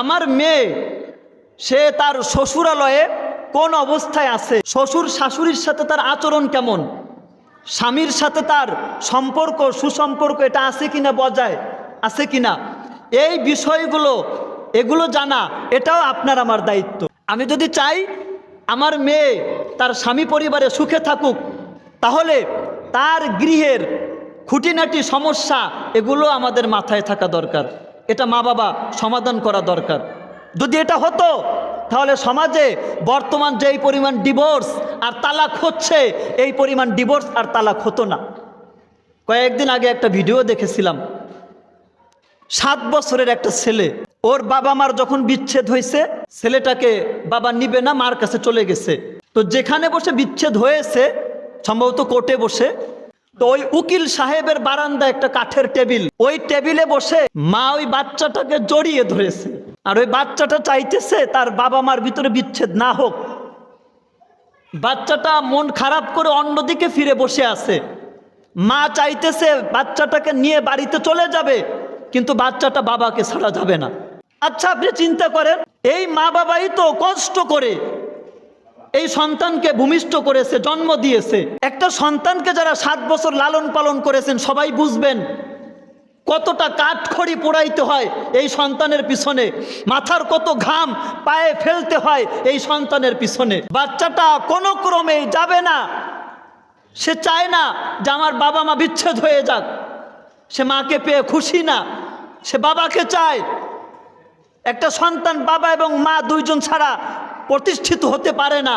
আমার মেয়ে, সে তার শ্বশুরালয়ে কোন অবস্থায় আছে? শ্বশুর শাশুড়ির সাথে তার আচরণ কেমন? স্বামীর সাথে তার সম্পর্ক, সুসম্পর্ক এটা আছে কিনা বজায়? আছে কিনা? এই বিষয়গুলো, এগুলো জানা, এটাও আপনার আমার দায়িত্ব। আমি যদি চাই আমার মেয়ে তার স্বামী পরিবারে সুখে থাকুক, তাহলে তার গৃহের খুঁটিনাটি সমস্যা, এগুলো আমাদের মাথায় থাকা দরকার। এটা মা বাবা সমাধান করা দরকার। যদি এটা হতো, তাহলে সমাজে বর্তমান যেই পরিমাণ ডিভোর্স আর তালাক হচ্ছে, এই পরিমাণ ডিভোর্স আর তালাক হতো না। কয়েকদিন আগে একটা ভিডিও দেখেছিলাম। সাত বছরের একটা ছেলে, ওর বাবা মার যখন বিচ্ছেদ হয়েছে, ছেলেটাকে বাবা নিবে না, মার কাছে চলে গেছে। তো যেখানে বসে বিচ্ছেদ হয়েছে, সম্ভবত কোর্টে বসে তো ওই উকিল সাহেবের বারান্দা একটা কাঠের টেবিল। ওই টেবিলে বসে মা ওই বাচ্চাটাকে জড়িয়ে ধরেছে। আর ওই বাচ্চাটা চাইতেছে তার বাবা মার ভিতরে বিচ্ছেদ না হোক। বাচ্চাটা মন খারাপ করে অন্যদিকে ফিরে বসে আছে। মা চাইতেছে বাচ্চাটাকে নিয়ে বাড়িতে চলে যাবে, কিন্তু বাচ্চাটা বাবাকে ছাড়া যাবে না। আচ্ছা আপনি চিন্তা করেন, এই মা বাবাই তো কষ্ট করে এই সন্তানকে ভূমিষ্ঠ করেছে, জন্ম দিয়েছে। একটা সন্তানকে যারা সাত বছর লালন পালন করেছেন, সবাই বুঝবেন কতটা কাঠখড়ি পোড়াইতে হয় এই সন্তানের পিছনে। মাথার কত ঘাম, পায়ে ফেলতে হয় এই সন্তানের পিছনে। বাচ্চাটা কোনো ক্রমে যাবে না। সে চায় না যে আমার বাবা মা বিচ্ছেদ হয়ে যাক। সে মাকে পেয়ে খুশি না। সে বাবাকে চায়। একটা সন্তান বাবা এবং মা দুইজন ছাড়া প্রতিষ্ঠিত হতে পারে না।